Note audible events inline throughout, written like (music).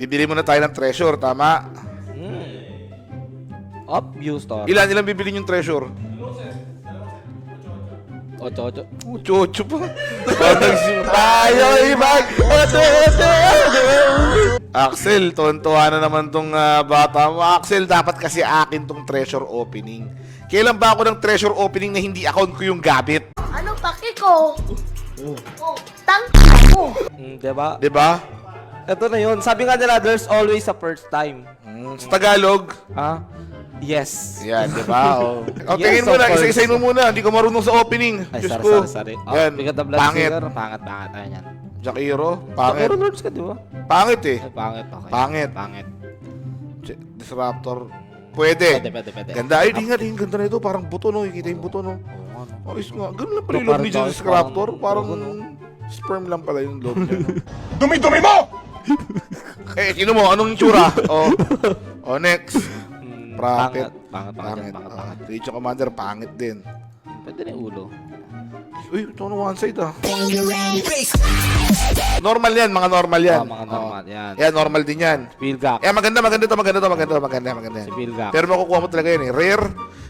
Bibili muna tayo ng treasure, tama? Hmm. Up, view star. Ilan, ilan bibili yung treasure? Ocho, ocho. Ucho-ucho pa. Tayo ibag. Axel, tuwan-tuwa na naman tong ah, bata mo. Axel, dapat kasi akin tong treasure opening. Kailan ba ako ng treasure opening na hindi account ko yung gamit? Ano paki ko? Oh, tangka mo. Hmm, diba? 'Di ba? Ito na yun. Sabi nga nila, there's always a first time. Mm, sa Tagalog, Ah? Yes. yan, 'di ba? (laughs) Oh. O, Yes, tingin mo of na, course. isa-isayin mo muna. Hindi ko marunong sa opening. Ay, Diyos sorry, ko. sorry, sorry. Oh, Yan, bigat na blood pangit. sugar. Pangit, pangit. Ayan yan. Jakiro, Pero pangit. nerds ka, di ba? Pangit eh. Ay, pangit. Okay. Pangit. Pangit. Ch- Disruptor. Pwede. Pwede, pwede, pwede. Ganda. Ay, di nga, di nga. Ganda na ito. Parang buto, no? Ikita yung buto, no? Oo, ano. Ayos nga. Ganun lang pala yung Pero loob ni parang Jesus parang- Raptor. Parang parang- sperm lang pala yung loob niya. no? (laughs) Dumi-dumi mo! Eh, sino mo? Anong tsura? (laughs) oh. oh, next. Hmm, Prophet. Pangit, pangit, pangit, Pangit. pangit, Ah, Commander, pangit din. Pwede na yung ulo. Uy, ito na one side ah. Normal yan, mga normal yan. Ah, mga normal, yan. Yan, normal din yan. Pilgak. Eh, maganda, maganda to, maganda to, maganda to, maganda, maganda. Si Pilgak. Pero makukuha mo talaga yun eh. Rare,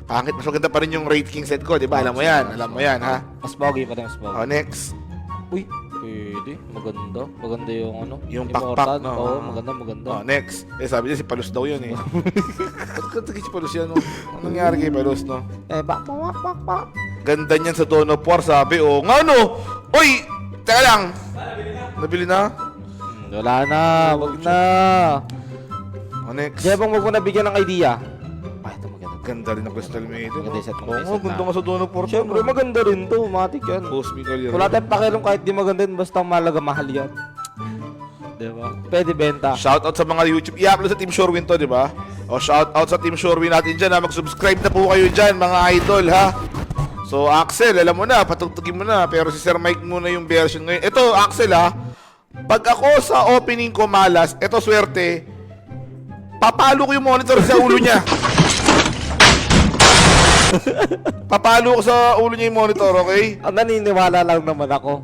pangit. Mas maganda pa rin yung Raid King set ko, di ba? Alam mo yan, alam mo yan, ha? Mas pogi pa rin, mas pogi. Oh, next. Uy, pwede. Maganda. Maganda yung ano. Yung pakpak, no? Oo, maganda, maganda. Oh, next. Eh, sabi niya si Palus daw yun eh. (laughs) Ba't ka tagi si Palus yan, no? Anong nangyari kay Palus, no? Eh, bak, bak, bak, bak. Ganda niyan sa Dawn of War, sabi. Oh, nga no! Uy! Teka lang! Nabili na? Hmm, Wala na, wag na. Oh, next. Jebong, wag mo na bigyan ng idea. Ganda rin ang Crystal Maiden. Maganda yung set mo, Oo, set ganda na. nga sa Dawn of. Siyempre, maganda rin to. Matik yan. Cosmical yan. Wala tayong pakialam kahit di maganda yun, basta malaga mahal yan. Diba? Pwede benta. Shout out sa mga YouTube. I-upload sa Team Shorewin to, di ba? O shout out sa Team Shorewin natin dyan ha. Mag-subscribe na po kayo dyan, mga idol ha. So, Axel, alam mo na, patugtugin mo na. Pero si Sir Mike muna yung version ngayon. Ito, Axel ha. Pag ako sa opening ko malas, ito swerte, papalo ko yung monitor sa ulo niya. (laughs) papalo ko sa ulo niya yung monitor, okay? Ang naniniwala lang naman ako.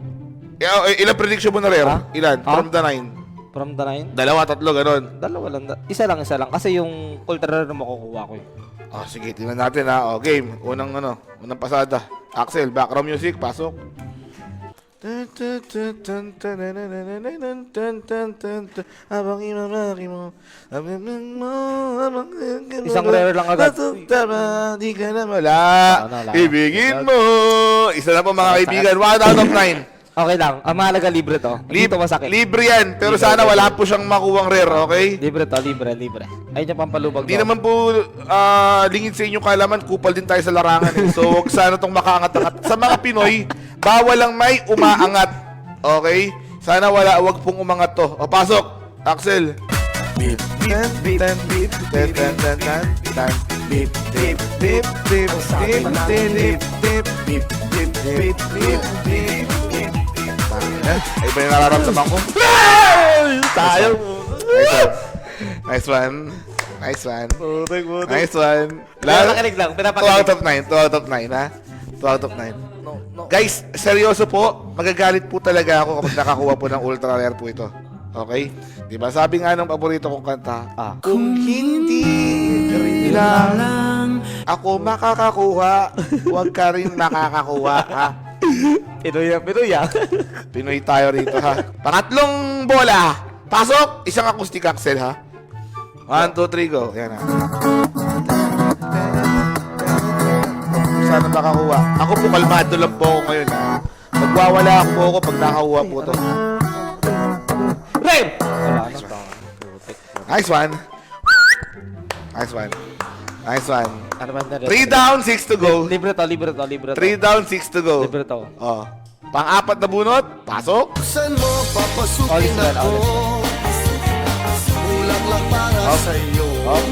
Eh, Ilang prediction mo na rare? Ha? Ilan? Ha? From the nine? From the nine, Dalawa, tatlo, ganon. dalawa lang. da- Isa lang, isa lang. Kasi yung ultra rare na makukuha ko eh. Ah, sige, tingnan natin ha. O, game. Unang ano, unang pasada. Axel, background music, pasok. Habang imamaki mo Habang mo habang Isang rare lang agad. Tama, di ka na wala. Ibigin mo Isa na po mga kaibigan 1 out of 9 Okay lang. Ang mahalaga libre to. Hindi Lib to masakit. Libre yan Pero Libre, sana wala po siyang makuwang rare, okay? libre to, libre, libre. Ayun yung pampalubag Di to. naman po ah, lingid sa inyong kalaman, kupal din tayo sa larangan. Eh. So, huwag sana itong makaangat-angat. Sa mga Pinoy, bawal lang may umaangat. Okay? Sana wala, wag pong umangat to. O, pasok! Axel! Beep, beep, beep, beep, tan, tan, tan, tan, tan. Beep, (laughs) Yeah, iba yung nararamdaman ko. Tayo! Nice one. Nice one. Nice one. Putik, putik. Nice one. Pinapakinig lang, 2 out of 9. 2 out of 9, ha? 2 out of 9. No, no. Guys, seryoso po. Magagalit po talaga ako kapag nakakuha po ng ultra rare po ito. Okay? Di ba? Sabi nga ng paborito kong kanta, ah, Kung hindi rin lang ako makakakuha, huwag ka rin makakakuha, ha? Pinoy yan, Pinoy yan. (laughs) Pinoy tayo rito, ha? Pangatlong bola. Pasok! Isang acoustic axel, ha? One, two, three, go. Yan, ha? Sana makakuha. Ako po, kalmado lang po ako ngayon, ha? Magwawala po ako pag nakakuha po to. Rem! Na. Nice one. Nice one. Nice one. Ano ba na Three down, six to go. Libre to, libre to, libre to. Three down, six to go. Libre to. Oh. Pang-apat na bunot, pasok. Saan mo All papasukin is well, ako? lang para Up. sa'yo Up.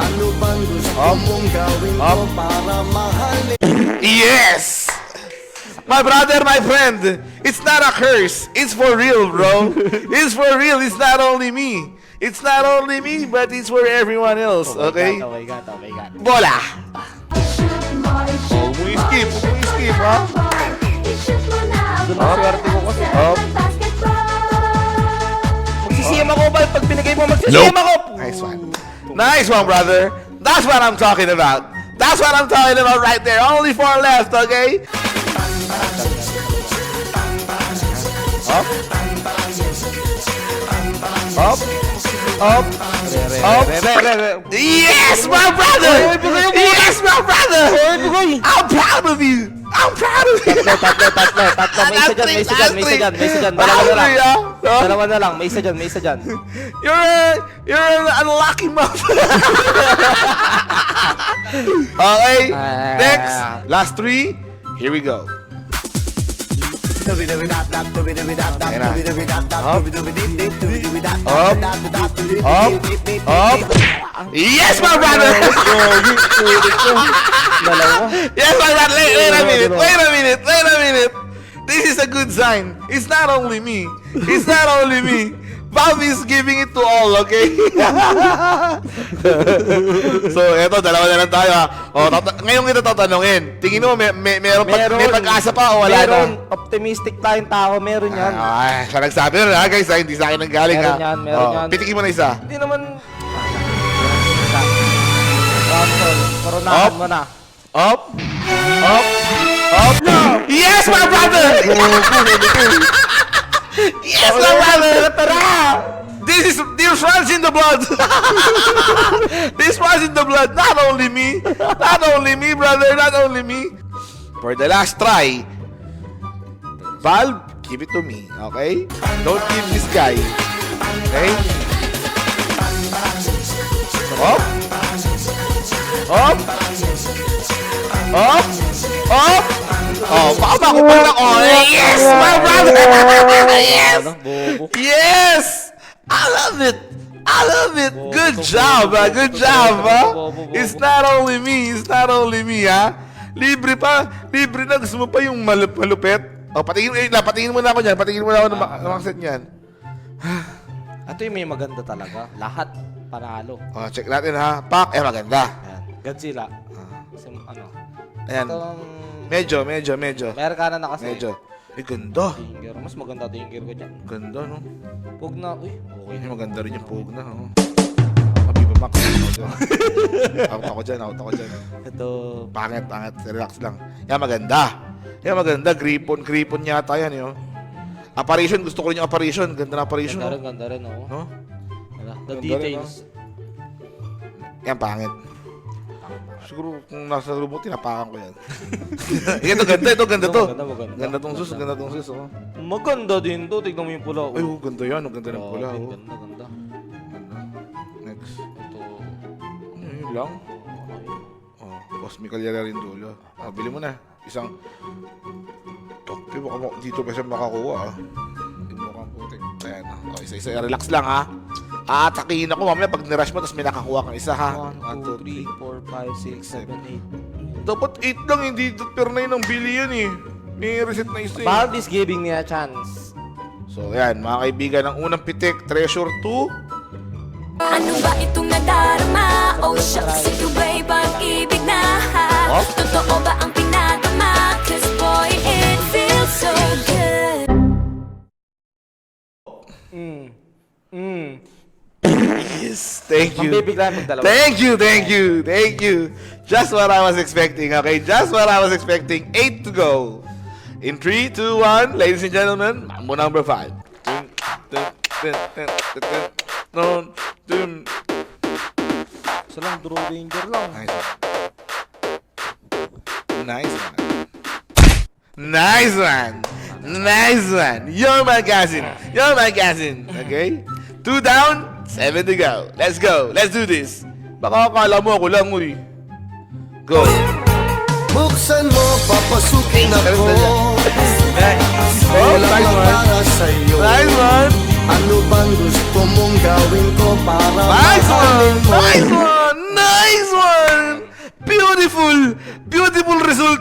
Ano bang gusto mong gawin ko para mahalin? Yes! My brother, my friend, it's not a curse. It's for real, bro. (laughs) it's for real. It's not only me. It's not only me, but it's for everyone else, oh, okay? Oh my God, oh my God. Bola! Oh, skip, skip, ha? Doon ang swerte ko kasi. Up. Magsisiyam ako ba pag binigay mo, magsisiyam ako! Nice one. Nice one, brother. That's what I'm talking about. That's what I'm talking about right there. Only four left, okay? Up. Up. Up. Up. Yes, my brother! Yes, my brother! I'm proud of you! I'm proud of you! Tatlo, tatlo, tatlo. May isa dyan, may isa dyan, may isa dyan, may isa dyan. Dalawa na lang. Dalawa na lang, may isa dyan, may isa dyan. You're a, you're an unlucky mother. (laughs) okay, Ah. next, last three. Here we go. Up, up, up. Yes, my brother. Yes, my brother. Wait, wait a minute. Wait a minute. Wait a minute. This is a good sign. It's not only me. It's not only me. Bobby is giving it to all, okay? (laughs) so, eto, dalawa na lang tayo ha. O, tata- ngayon kita tatanungin. Tingin mo, may, may, meron, pa- may pag-asa pa o wala meron, na? optimistic tayong tao, meron yan. Ay, siya nagsabi nun ha, guys. ha? Hindi sa akin nang galing Meron ha. yan, meron O, yan. Pitikin mo na isa. Hindi naman... Russell, koronahan Up. mo na. Up. Up. Up. Yes, my brother! (laughs) yes, my brother! Tara! This is this runs in the blood. (laughs) this runs in the blood. Not only me. Not only me, brother. Not only me. For the last try, Valve, give it to me. Okay? Don't give this guy. Okay? Up. Up. Up! Up! Oh, baka makupal lang. Oh, yes! My brother! (laughs) yes! Yes! I love it! I love it! Good job, ah. Good job, ah. It's not only me. It's not only me, ha? Libre pa. Libre na. Gusto mo pa yung malup malupit? Oh, patingin, eh, na, patingin mo na ako niyan. Patingin mo na ako ng, ma- ng mga set niyan. (sighs) Ito yung may maganda talaga. Lahat panalo. Oh, check natin, ha? Pak, eh, maganda. Ayan. Godzilla. Kasi ano. Ayan. Itong... Medyo, medyo, medyo. Amerikana na kasi. Medyo. Eh, ganda. Tinger. Mas maganda tinger ko dyan. Ganda, no? Huwag na. Uy, okay. Ay, maganda rin yung pug na, oh. Mabiba Max, out ako dyan. Out ako dyan. Ito. Pangit, pangit. Relax lang. Yan, maganda. Yan, maganda. Gripon, gripon yata yan, yun. Apparition, gusto ko rin yung apparition. Ganda na apparition, Ganda rin, no? ganda rin, oh. no? Wala. The Ganda rin, details. Yan, pangit. Siguro kung nasa room mo, tinapakan ko yan. (laughs) ito, ganda, ito, ganda to. Maganda, maganda. Ganda tong sus, ganda tong sus, oh. Maganda din to. Tignan mo yung pula. oh. Ay, oh, ganda yan. Ang ganda ng pula, Grabe, oh. Ganda, ganda. Ganda. Next. Ito. Ano, yun lang. Oh, cosmical yara rin dulo. Ah, bili mo na. Isang... Tokyo, baka mo, dito pa siya makakuha, ah. Hindi mo kang putik. Ayan, ah. Oh, isa-isa. Relax lang, ha. Aatakihin ako mamaya pag nirush mo, tapos may nakakuha kang isa, ha. 1, 2, 3, 4, 5, 6, 7, 8. Dapat 8 lang, hindi per na yun ang bili yan, eh. May reset na isa, eh. Valve is giving me a chance. So, ayan, mga kaibigan, ang unang pitik, Treasure 2. Ano ba itong nadarama? Oh shucks, ito ba'y pag-ibig na? Oh? Totoo ba ang pinatama? Cause boy, it feels so good Mm. Mm. Yes, thank you. Mambibigla pag dalawa. Thank you, thank you, thank you. Just what I was expecting, okay? Just what I was expecting. Eight to go. In three, two, one, ladies and gentlemen, Mambo number five. Dun, dun, dun, dun, dun, dun, dun, dun. Isa lang, draw danger lang. Nice one. Nice one. Nice one. Nice one. You're my cousin. You're my cousin. Okay? Two down, seven to go. Let's go. Let's do this. Baka akala mo ako lang, uy. Go. Buksan mo, papasukin ako Oh, Kulang nice one. para sa'yo Nice one. Ano bang gusto mong gawin ko para Nice one. mahalin mo? Nice one. Nice one. Beautiful. Beautiful result.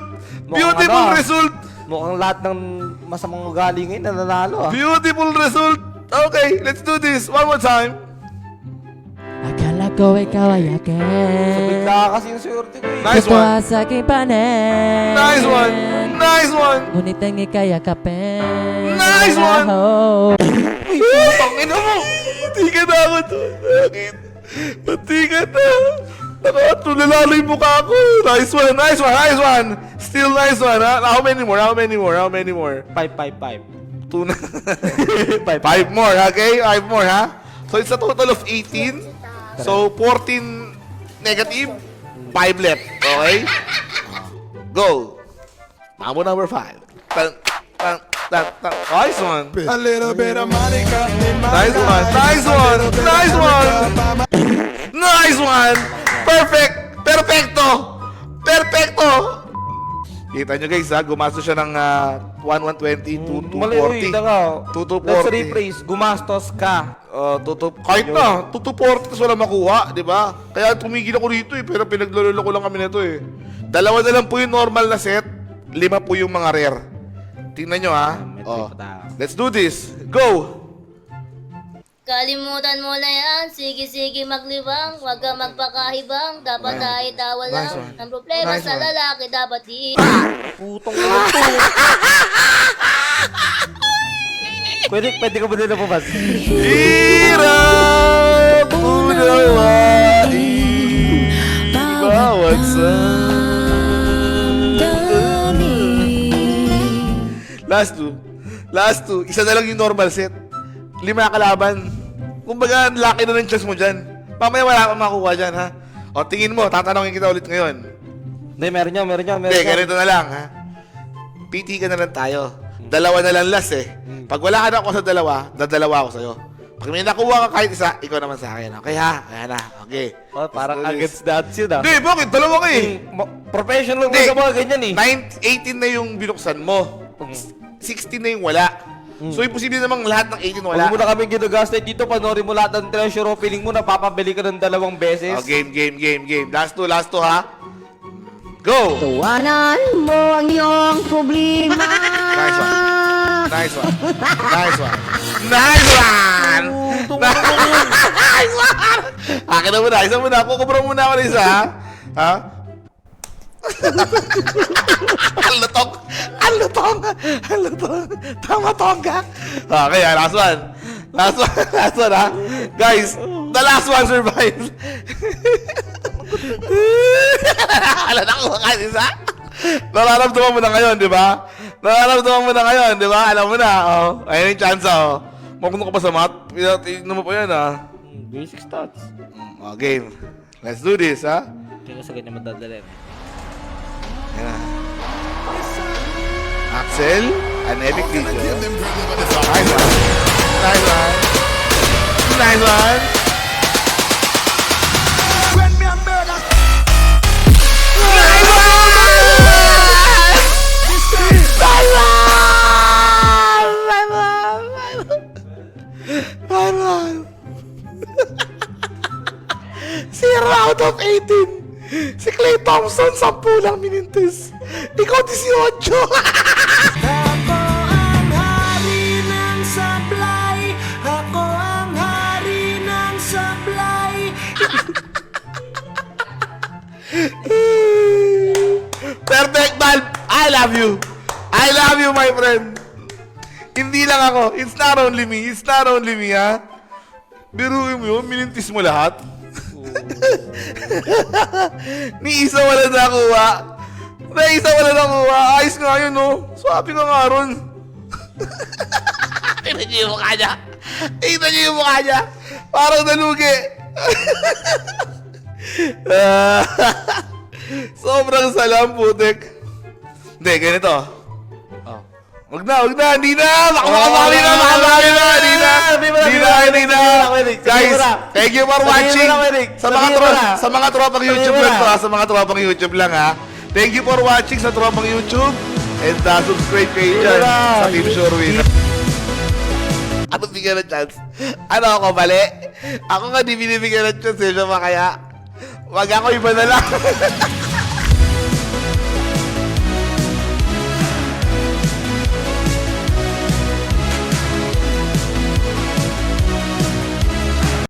Beautiful ano. result. Mukhang lahat ng masamang ugali ngayon nananalo ah. Beautiful result. Okay, let's do this one more time. Akala ko ikaw ay akin bigla kasi yung swerte ko eh. Nice Totoo one. sa aking panin Nice one. Nice one. Ngunit ang ikay yakapin Nice one. Oh. Tangina mo. Pati ka na ako doon. Bakit? Pati ka na. Nakatulala yung mukha ko. Nice one, nice one, nice one. Still nice one, ha? How many more? How many more? How many more? Five, five, five. Two na. (laughs) Five more, okay? Five more, ha? So, it's a total of 18. So, 14 negative, 5 left. Okay? Go. Mambo number 5. Tan, tan, tan, tan. Nice one. A little bit of Monica in my Nice one. Nice one. Nice one. Nice one! Perfect! Perfecto! Perfecto! Kita nyo guys ha, gumastos siya ng ah, 1, 120, 2, Mali, uy, 240. taka. 2, Let's 240. rephrase. Gumastos ka. Uh, tutup, kahit na, 2, 240 tapos wala makuha, di ba? Kaya tumigil ako dito eh, pero pinaglulolo ko lang kami nito eh. Dalawa na lang po yung normal na set, lima po yung mga rare. Tingnan nyo ha. Oh. Let's do this. Go! Kalimutan mo na yan, sige-sige maglibang, huwag ka magpakahibang, dapat ay tawa lang. Nice one. Ang problema Nice sa one. lalaki dapat di... Putong to. pwede, pwede ka ba nila pabas? Hirap unawain bawat sandali. Last two. Last two. Isa na lang yung normal set. Lima kalaban. Kumbaga, laki na ng chance mo dyan. Mamaya wala kang makuha dyan, ha? O, tingin mo, tatanungin kita ulit ngayon. Hindi, meron niya, meron niya, meron Hindi, niya. ganito na lang, ha? PT ka na lang tayo. Dalawa na lang last, eh. Pag wala ka na ako sa dalawa, dadalawa ako sa'yo. Pag may nakuha ka kahit isa, ikaw naman sa akin. Okay, ha? Ayan na. Okay. Oh, parang Let's do this. against the odds yun ah. Hindi, bakit? Dalawa ka eh. Ma- Professional mo Hindi. sa mga ganyan eh. 9, 18 na yung binuksan mo. 16 na yung wala. So, imposible namang lahat ng 18 wala. Huwag mo na kami ginagasted dito, panoorin mo lahat ng treasure opening mo, napapabili ka ng dalawang beses. Oh, game, game, game, game. Last two, last two, ha? Go! Tawanan mo ang iyong problema. (laughs) Nice one. Nice one. Nice one. Nice one! nice one! (laughs) Akin na muna, isa muna. Kukubra muna ako ng isa, ha? Ha? Ang lutong! Ang lutong! Ang lutong! Tama tongga! Okay, ah, last one. Last one, (laughs) last one, ha? Guys, the last one survived. Alam na ko ka isa? Nararamdaman mo na ngayon, di ba? Nararamdaman mo na ngayon, di ba? Alam mo na, oh. Ayun yung chance, oh. Makuno ka pa sa mat. Tignan mo pa yan, ah. Basic stats. Mm, Oh, game. Let's do this, ha? Hindi ko sa ganyan madadalhin. Yan na. Axel, an epic video. (laughs) Nice one. Nice one. Nice one. Nice one! (laughs) Nice one! (laughs) Zero out of 18! (laughs) Si Clay Thompson, 10 lang minintis. Ikaw 18! (laughs) Ako ang hari ng sablay. Ako ang hari ng sablay. (laughs) Perfect, Val! I love you! I love you, my friend! Hindi lang ako. It's not only me. It's not only me, ha? Biruin mo yun, minintis mo lahat. (laughs) Ni isa wala nakuha. Na isa wala nakuha. Ayos nga yun, no? Swabe ka nga ron. (laughs) Tignan niyo yung mukha niya. Tignan niyo yung mukha niya. Parang nalugi. (laughs) Ah, Sobrang salam, putek. Hindi, ganito. Oh. Wag na, wag na, hindi na! Makamakabali na, makamakabali na, hindi na! Hindi na, hindi na! Guys, thank you for watching! Sa mga, tro sa mga tropang YouTube lang to? Sa mga tropang YouTube lang, ha? Thank you for watching sa tropang YouTube. And uh, subscribe kayo dyan sa Team Shorewin. Ano bigyan ng chance? Ano ako, mali? Ako nga di binibigyan ng chance, eh. Siya kaya? Wag ako, iba na lang. (laughs)